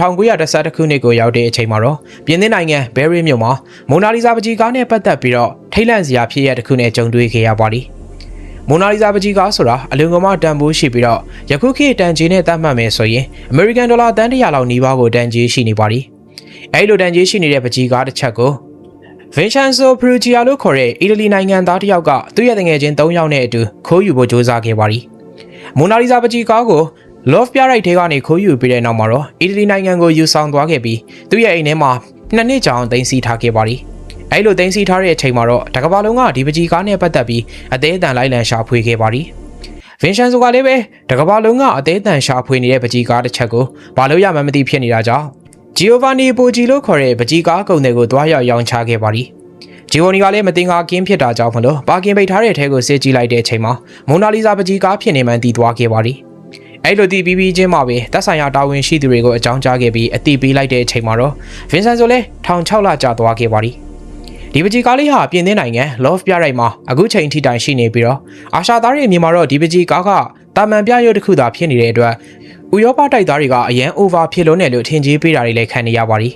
1912ခုနှစ်ကိုရောက်တဲ့အချိန်မှာတော့ပြင်သစ်နိုင်ငံဘယ်ရီမြို့မှာမိုနာလီဇာပကြီးကားနဲ့ပတ်သက်ပြီးတော့ထိတ်လန့်စရာဖြစ်ရတဲ့တစ်ခုနဲ့ကြုံတွေ့ခဲ့ရပါသည်မိုနာလီဇာပကြီးကားဆိုတာအလွန်ကမတန်ဖိုးရှိပြီးတော့ယခုခေတ်တန်ကြီးနဲ့သတ်မှတ်မယ်ဆိုရင်အမေရိကန်ဒေါ်လာတန်100လောက်နီးပါးကိုတန်ကြီးရှိနေပါသည်အဲဒီလိုတန်ကြီးရှိနေတဲ့ပကြီးကားတစ်ချက်ကို Vincenzo Perugia လို့ခေါ်တဲ့အီတလီနိုင်ငံသားတစ်ယောက်ကသူ့ရဲ့တငယ်ချင်း၃ယောက်နဲ့အတူခိုးယူဖို့ကြိုးစားခဲ့ပါသည်မိုနာလီဇာပကြီးကားကို Love ပြရိုက်ထဲကနေခိုးယူပြီးတဲ့နောက်မှာတော့အီတလီနိုင်ငံကိုယူဆောင်သွားခဲ့ပြီးသူ့ရဲ့အိမ်ထဲမှာနှစ်နှစ်ကြာအောင်တင်စီထားခဲ့ပါသည်အဲလိုတင်စီထားတဲ့အချိန်မှာတော့တကဘာလုံးကဒီပကြီးကားနဲ့ပတ်သက်ပြီးအသေးအတန်လိုက်လံရှာဖွေခဲ့ပါသည်ဗင်ရှန်ဆိုကလည်းပဲတကဘာလုံးကအသေးအတန်ရှာဖွေနေတဲ့ပကြီးကားတစ်ချက်ကိုဘာလို့ရမှန်းမသိဖြစ်နေတာကြောင့်ဂျီယိုဗာနီပိုဂျီလို့ခေါ်တဲ့ပကြီးကားကုံတွေကိုတွားရောက်ရောင်းချခဲ့ပါသည်ဂျီဝိုနီကလည်းမတင်ကားကင်းဖြစ်တာကြောင့်မလို့ပါကင်ပိတ်ထားတဲ့ထဲကိုစစ်ကြည့်လိုက်တဲ့အချိန်မှာမိုနာလီဇာပကြီးကားဖြစ်နေမှန်းသိသွားခဲ့ပါသည် အဲ့လိုတည်ပြီးပြီးချင်းမှာပဲတက်ဆိုင်ရာတာဝန်ရှိသူတွေကိုအကြောင်းကြားခဲ့ပြီးအတိပေးလိုက်တဲ့အချိန်မှာတော့ဗင်ဆန်ဆိုလည်းထောင်6လကြာသွားခဲ့ပါသည်ဒီပကြီးကားလေးဟာပြင်သစ်နိုင်ငံ Love ပြရိုက်မှာအခုချိန်ထိတိုင်ရှိနေပြီးတော့အာရှသားတွေအမြင်မှာတော့ဒီပကြီးကားကတာမန်ပြရုပ်တစ်ခုသာဖြစ်နေတဲ့အတွက်ဥရောပတိုက်သားတွေကအရန် over ဖြစ်လို့နဲ့လို့ထင်ကြီးပေးတာတွေလည်းခံနေရပါသည်